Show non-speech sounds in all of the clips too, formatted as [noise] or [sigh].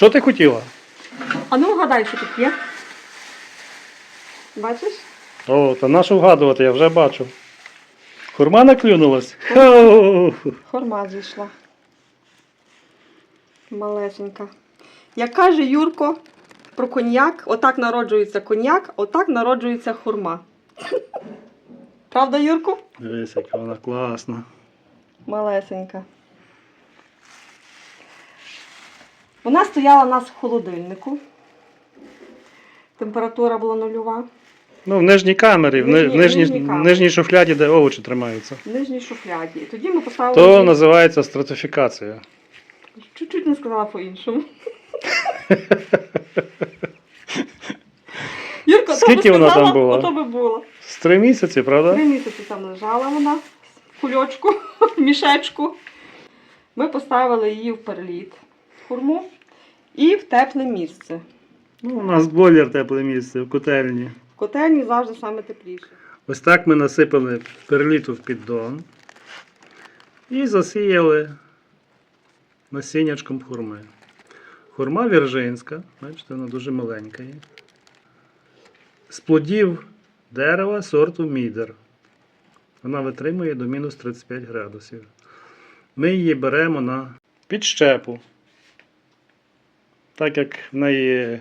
Що ти хотіла? А ну вгадай, що тут є. Бачиш? О, та нашу вгадувати, я вже бачу. Хурма наклюнулась. Хо! Хорма зійшла. Малесенька. Як каже Юрко про коньяк, отак народжується коньяк, отак народжується хурма. Правда, Юрко? Дивись, яка вона класна. Малесенька. Вона стояла у нас в холодильнику. Температура була нульова. Ну, в нижній камері, в, ни- Нижній- в нижній, нижній камері. нижній шуфляді, де овочі тримаються. В нижній шуфляді. І тоді ми поставили. То її- називається стратифікація. Чуть-чуть не сказала по-іншому. [laughs] Юрко, Скільки то би вона там була? Ото би було. З три місяці, правда? Три місяці там лежала вона в кульочку, в [laughs] мішечку. Ми поставили її в перліт, в хурму, і в тепле місце. Ну, у нас бойлер тепле місце в котельні. В котельні завжди саме тепліше. Ось так ми насипали перліту в піддон і засіяли насіннячком хурми. Хурма віржинська, бачите, вона дуже маленька є. З плодів дерева сорту мідер. Вона витримує до мінус 35 градусів. Ми її беремо на підщепу. Так як в неї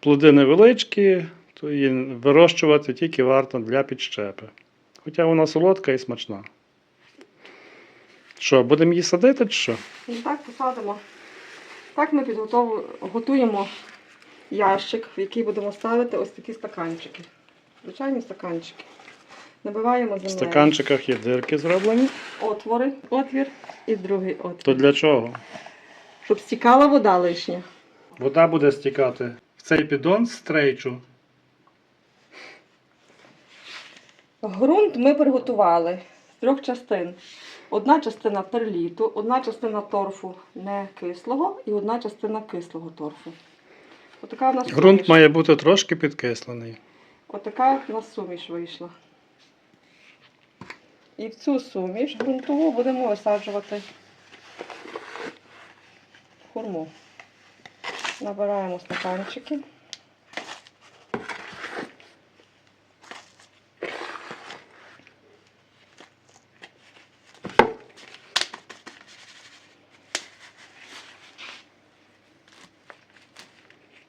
плоди невеличкі, то її вирощувати тільки варто для підщепи. Хоча вона солодка і смачна. Що, будемо її садити чи що? І так посадимо. Так ми готуємо ящик, в який будемо ставити ось такі стаканчики. Звичайні стаканчики. Набиваємо В стаканчиках є дирки зроблені. Отвори, отвір і другий отвір. То для чого? Щоб стікала вода лишня. Вода буде стікати в цей піддон з трейчу. Грунт ми приготували з трьох частин. Одна частина перліту, одна частина торфу не кислого і одна частина кислого торфу. Отака в нас Ґрунт суміш. має бути трошки підкислений. Отака в нас суміш вийшла. І в цю суміш ґрунтову будемо висаджувати хурму. Набираємо стаканчики.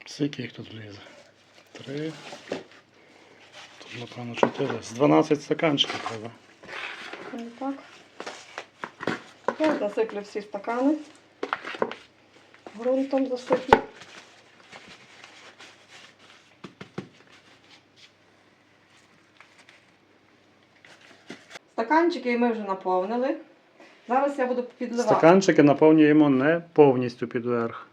Скільки їх тут влізе? Три. Тут, напевно, чотири. З 12 стаканчиків треба. Так. Я насиплю всі стакани. Грунтом засиплю. Стаканчики ми вже наповнили. Зараз я буду підливати. Стаканчики наповнюємо не повністю підверх.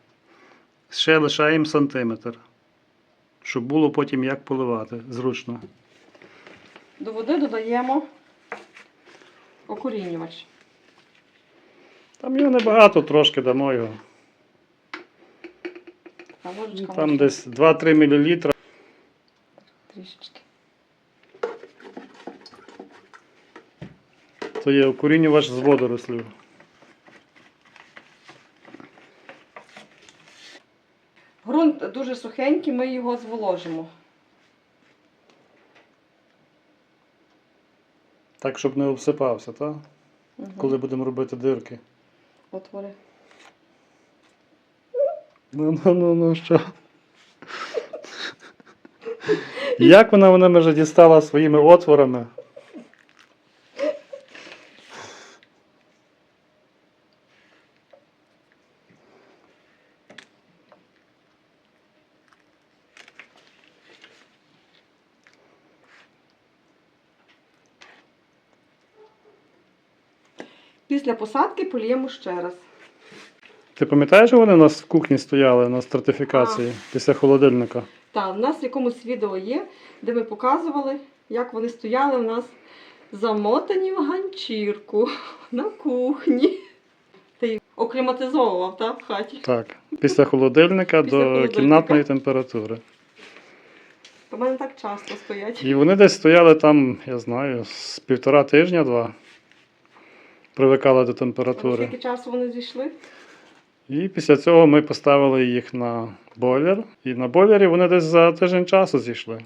Ще лишаємо сантиметр. Щоб було потім як поливати. Зручно. До води додаємо окорінювач. Там його небагато, трошки дамо його. Там десь 2-3 мл. трішечки. То є укорінювач з водорослів. Грунт дуже сухенький, ми його зволожимо. Так, щоб не обсипався, так? Мгм. Коли будемо робити дирки. Отвори. Ну, ну, ну, ну що? Як вона вона вже дістала своїми отворами? Після посадки поліємо ще раз. Ти пам'ятаєш, що вони у нас в кухні стояли на стратифікації після холодильника? Так, в нас в якомусь відео є, де ми показували, як вони стояли у нас замотані в ганчірку [laughs] на кухні. Ти їх окліматизовував, так, в хаті. Так. Після холодильника Після до холодильника. кімнатної температури. У мене так часто стоять. І вони десь стояли там, я знаю, з півтора тижня-два. Привикали до температури. Скільки часу вони зійшли? І після цього ми поставили їх на бойлер. І на бойлері вони десь за тиждень часу зійшли.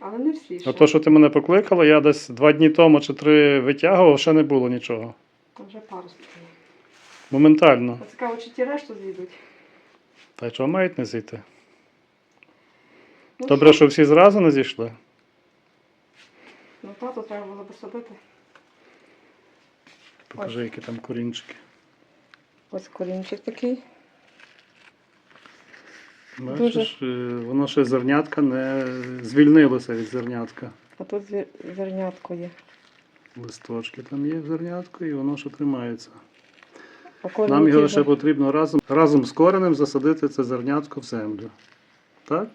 Але не всі ще. А то, що ти мене покликала, я десь два дні тому чи три витягував, ще не було нічого. То вже паростки. Моментально. А цікаво, чи ті решту зійдуть. Та й чого мають не зійти? Ну, Добре, що всі зразу не зійшли. Ну тато треба було би садити. Покажи, які там корінчики. Ось корінчик такий. Бачиш, е, воно ще зернятка не звільнилося від зернятка. А тут зернятко є. Листочки там є в зернятку, і воно ще тримається. Нам його ще потрібно разом, разом з коренем засадити це зернятко в землю. Так?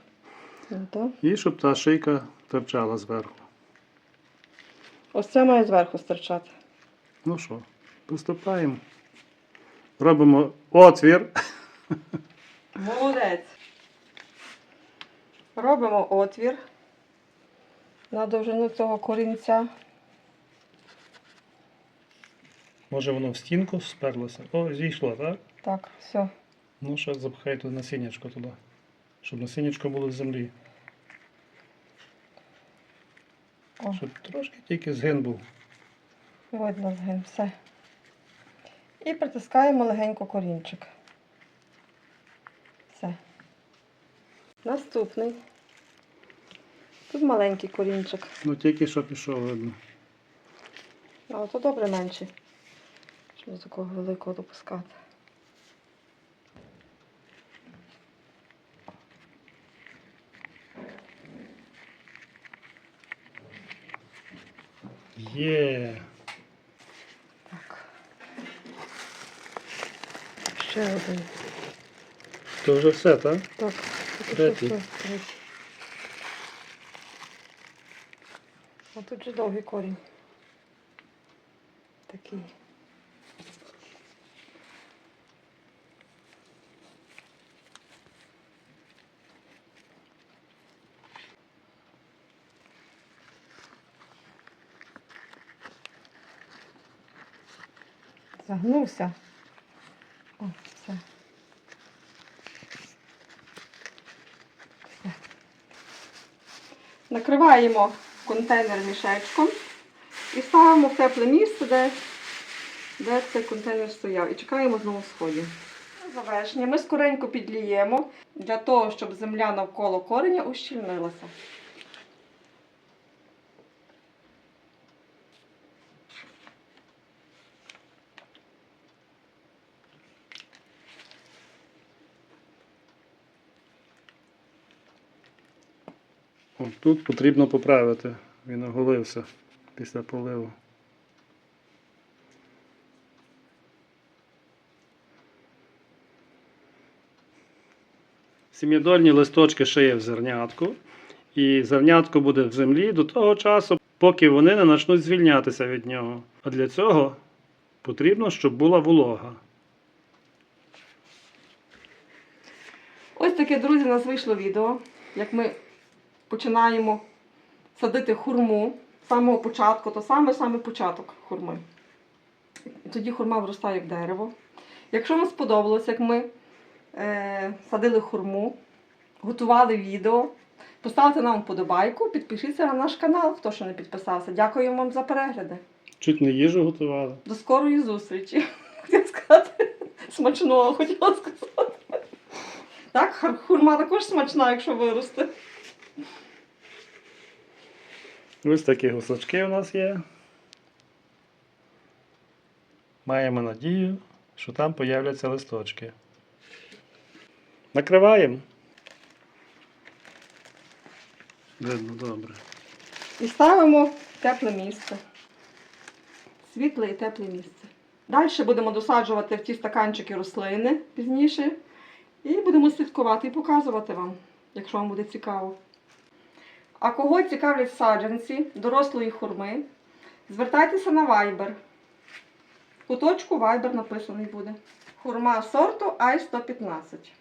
Ну, так. І щоб та шийка торчала зверху. Ось це має зверху стирчати. Ну що, приступаємо. Робимо отвір. Молодець. Робимо отвір на довжину цього корінця. Може воно в стінку сперлося. О, зійшло, так? Так, все. Ну, ще запхай тут насіннячко туди. Щоб насіннячко було в землі. О, Щоб трошки тільки згин був. Видно згин, все. І притискаємо легенько корінчик. Все. Наступний. Тут маленький корінчик. Ну тільки що пішов, видно. А то добре менший. Щоб до такого великого допускати. Є. Так. Ще один. То вже все, так? Так, третій. А тут же довгий корінь. Такий. Загнувся. О, все. Накриваємо контейнер мішечком і ставимо в тепле місце, де, де цей контейнер стояв. І чекаємо знову сходів. Завершення ми скоренько підліємо для того, щоб земля навколо кореня ущільнилася. От тут потрібно поправити. Він оголився після поливу. Сім'ядольні листочки ще є в зернятку. І зернятко буде в землі до того часу, поки вони не почнуть звільнятися від нього. А для цього потрібно, щоб була волога. Ось таке, друзі, у нас вийшло відео, як ми починаємо садити хурму з самого початку, то саме саме початок хурми. І тоді хурма виростає як дерево. Якщо вам сподобалось, як ми е, садили хурму, готували відео, поставте нам вподобайку, підпишіться на наш канал, хто ще не підписався. Дякую вам за перегляди. Чуть не їжу готували. До скорої зустрічі. [laughs] Хотіла сказати. Смачного хотіла сказати. Так, хурма також смачна, якщо виросте. Ось такі гусачки у нас є. Маємо надію, що там появляться листочки. Накриваємо. Видно, добре. І ставимо в тепле місце. Світле і тепле місце. Далі будемо досаджувати в ті стаканчики рослини пізніше. І будемо слідкувати і показувати вам, якщо вам буде цікаво. А кого цікавлять саджанці дорослої хурми, звертайтеся на Viber. В куточку Viber написаний буде. Хурма сорту i 115